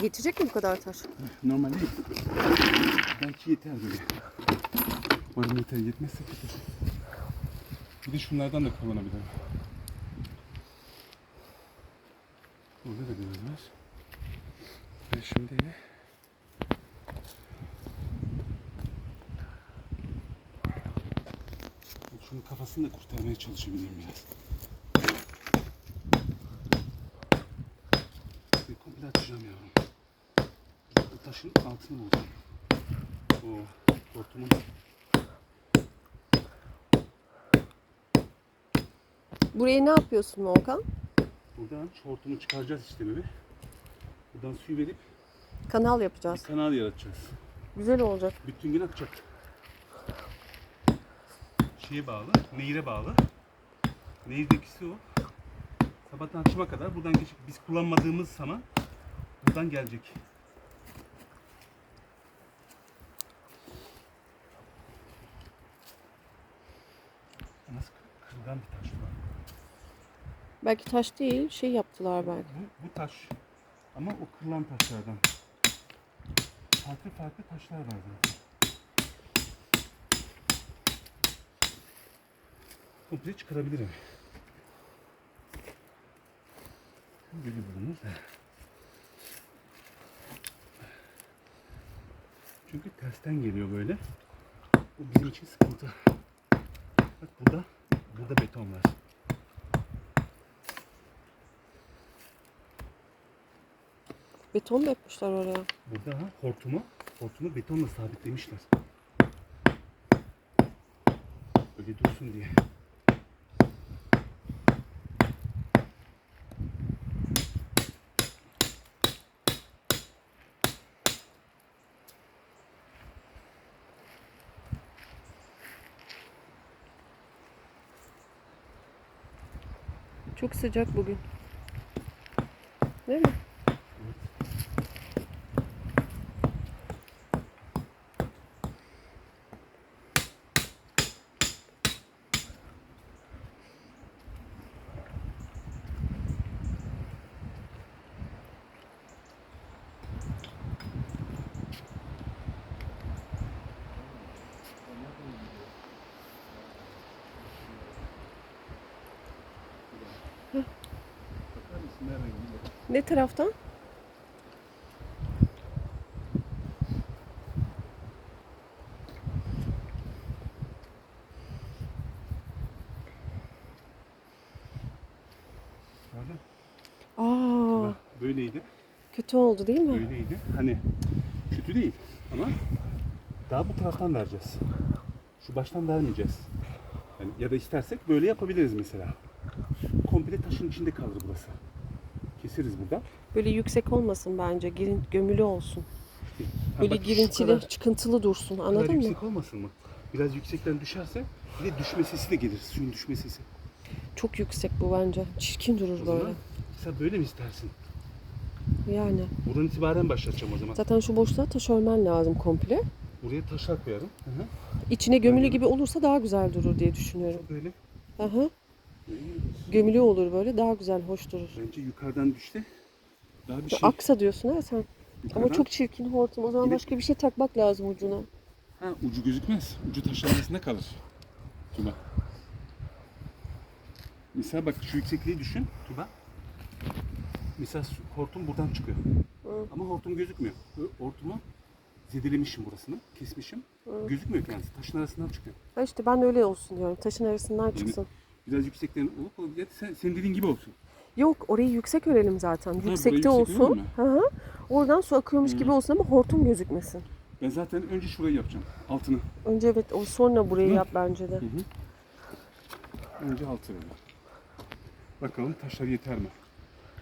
Geçecek mi bu kadar taş? Normal değil. Belki yeter böyle. Umarım yeter. Yetmezse kötü. Bir de şunlardan da kullanabilirim. Burada da biraz var. Ve şimdi şunun kafasını da kurtarmaya çalışabileyim biraz. Komple açacağım yavrum. Taşın altını bulacağım. O hortumun Buraya ne yapıyorsun Volkan? buradan şu hortumu çıkaracağız işte böyle. Buradan suyu verip Kanal bir yapacağız. kanal yaratacağız. Güzel olacak. Bütün gün akacak. Şeye bağlı, nehire bağlı. Nehirdeki su sabahtan akşama kadar buradan geçip biz kullanmadığımız zaman buradan gelecek. Kırılgan bir taş bu. Belki taş değil, şey yaptılar belki. Bu, bu taş. Ama o kırılan taşlardan. Farklı farklı taşlar var zaten. Komple çıkarabilirim. Böyle bulunur da. Çünkü tersten geliyor böyle. Bu bizim için sıkıntı. Bak burada, burada beton var. Beton mu yapmışlar oraya? Burada ha, hortumu, hortumu betonla sabitlemişler. Öyle dursun diye. Çok sıcak bugün. Değil mi? Ne taraftan? Aa, Böyleydi. kötü oldu değil mi? Böyleydi. Hani kötü değil ama daha bu taraftan vereceğiz. Şu baştan vermeyeceğiz. Yani ya da istersek böyle yapabiliriz mesela. Komple taşın içinde kalır burası. Keseriz buradan. Böyle yüksek olmasın bence. Girin, gömülü olsun. Ha Böyle bak, şu girintili, kadar- çıkıntılı dursun. kadar Anladın mı? yüksek olmasın mı? Biraz yüksekten düşerse bir de düşme sesi de gelir. Suyun düşme sesi. Çok yüksek bu bence. Çirkin durur O böyle. zaman sen böyle mi istersin? Yani. Buradan itibaren başlatacağım o zaman. Zaten şu boşluğa taş örmen lazım komple. Buraya taşlar koyarım. Hı hı. İçine gömülü gibi olursa daha güzel durur diye düşünüyorum. Böyle. Aha. Gömülü olur böyle daha güzel, hoş durur. Bence yukarıdan düşte. Daha bir şey. Aksa diyorsun ha sen. Ama yukarıdan- çok çirkin hortum. O zaman de- başka bir şey takmak lazım ucuna. Ha, ucu gözükmez. Ucu taşın arasında kalır. Tuba. Mesela bak şu yüksekliği düşün Tuba. Mesela hortum buradan çıkıyor. Ama hortum gözükmüyor. Hortumu zedelemişim burasını. Kesmişim. Gözükmüyor kendisi. Taşın arasından çıkıyor. Ha işte ben öyle olsun diyorum. Taşın arasından çıksın. Biraz yüksekten olup ya sen, senin dediğin gibi olsun. Yok orayı yüksek örelim zaten. burayı Yüksekte yüksek olsun. Hı hı. Oradan su akıyormuş gibi olsun ama hortum gözükmesin. Ben zaten önce şurayı yapacağım. Altını. Önce evet o sonra burayı Hı. yap bence de. Önce altı böyle. Bakalım taşlar yeter mi?